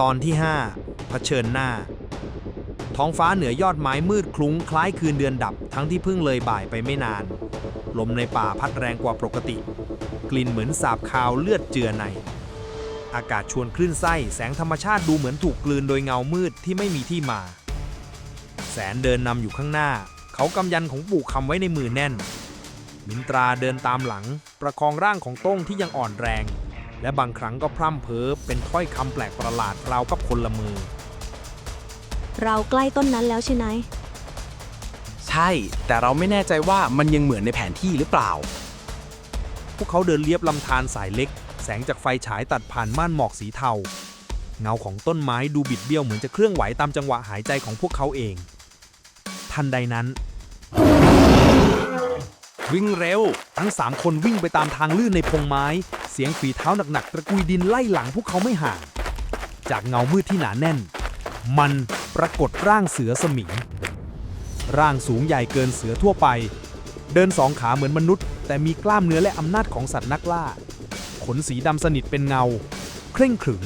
ตอนที่ 5 เผชิญหน้า ท้องฟ้าเหนือยอดไม้มืดคลุ้งคล้ายคืนเดือนดับทั้งที่เพิ่งเลยบ่ายไปไม่นาน ลมในป่าพัดแรงกว่าปกติ กลิ่นเหมือนสาบคาวเลือดเจือใน อากาศชวนคลื่นไส้แสงธรรมชาติดูเหมือนถูกกลืนโดยเงามืดที่ไม่มีที่มา แสนเดินนำอยู่ข้างหน้า เขากำยันของปู่คำไว้ในมือแน่น มินตราเดินตามหลัง ประคองร่างของโต้งที่ยังอ่อนแรง และบางครั้งก็พร่ำเพ้อเป็นถ้อยคำแปลกประหลาดราวกับคนละมือ เราใกล้ต้นนั้นแล้วใช่ไหม ใช่ แต่เราไม่แน่ใจว่ามันยังเหมือนในแผนที่หรือเปล่า พวกเขาเดินเลียบลำธารสายเล็ก แสงจากไฟฉายตัดผ่านม่านหมอกสีเทา เงาของต้นไม้ดูบิดเบี้ยวเหมือนจะเคลื่อนไหวตามจังหวะหายใจของพวกเขาเอง ทันใดนั้น วิ่งเร็ว ทั้งสามคนวิ่งไปตามทางลื่นในพงไม้ เสียงฝีเท้าหนักๆตะกุยดินไล่หลังพวกเขาไม่ห่าง จากเงามืดที่หนาแน่น มันปรากฏร่างเสือสมิง ร่างสูงใหญ่เกินเสือทั่วไป เดินสองขาเหมือนมนุษย์ แต่มีกล้ามเนื้อและอำนาจของสัตว์นักล่า ขนสีดำสนิทเป็นเงา เคร่งขรึม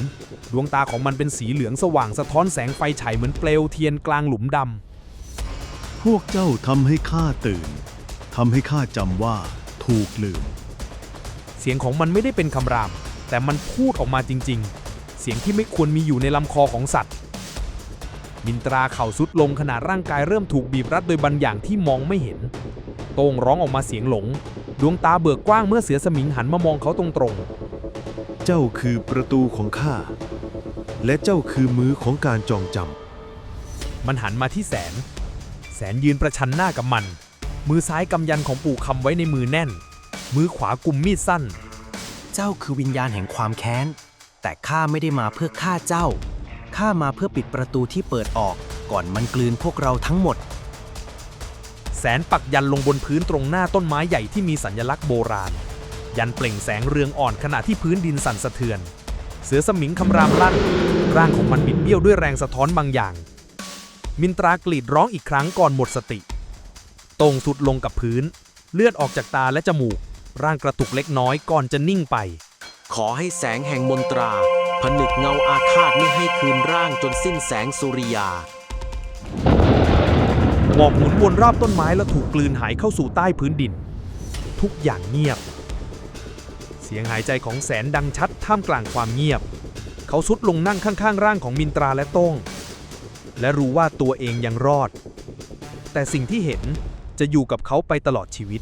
ดวงตาของมันเป็นสีเหลืองสว่างสะท้อนแสงไฟฉายเหมือนเปลวเทียนกลางหลุมดำพวกเจ้าทำให้ข้าตื่น ทำให้ข้าจำว่าถูกลืม เสียงของมันไม่ได้เป็นคำราม แต่มันพูดออกมาจริง ๆ เสียงที่ไม่ควรมีอยู่ในลำคอของสัตว์ มินตราเข่าสุดลงขณะร่างกายเริ่มถูกบีบรัดโดยบางอย่างที่มองไม่เห็น โต้งร้องออกมาเสียงหลง ดวงตาเบิกกว้างเมื่อเสือสมิงหันมามองเขาตรงเจ้าคือประตูของข้า และเจ้าคือมือของการจองจๆมันหันมาที่แสน แสนยืนประชันหน้ากับมัน มือซ้ายกำยันของปู่คำไว้ในมือแน่น มือขวากุมมีดสั้น เจ้าคือวิญญาณแห่งความแค้น แต่ข้าไม่ได้มาเพื่อฆ่าเจ้า ข้ามาเพื่อปิดประตูที่เปิดออกก่อนมันกลืนพวกเราทั้งหมด แสนปักยันลงบนพื้นตรงหน้าต้นไม้ใหญ่ที่มีสัญลักษณ์โบราณ ยันเปล่งแสงเรืองอ่อนขณะที่พื้นดินสั่นสะเทือน เสือสมิงคำรามลั่น ร่างของมันบิดเบี้ยวด้วยแรงสะท้อนบางอย่าง มินตรากรีดร้องอีกครั้งก่อนหมดสติ ตรงสุดลงกับพื้น เลือดออกจากตาและจมูก ร่างกระตุกเล็กน้อยก่อนจะนิ่งไป ขอให้แสงแห่งมนตรา ผนึกเงาอาฆาตไม่ให้คืนร่างจนสิ้นแสงสุริยาหมอกหมุนวนรอบต้นไม้แล้วถูกกลืนหายเข้าสู่ใต้พื้นดิน ทุกอย่างเงียบ เสียงหายใจของแสนดังชัดท่ามกลางความเงียบ เขาสุดลงนั่งข้างๆ ร่างของมินตราและโต้ง และรู้ว่าตัวเองยังรอด แต่สิ่งที่เห็น จะอยู่กับเขาไปตลอดชีวิต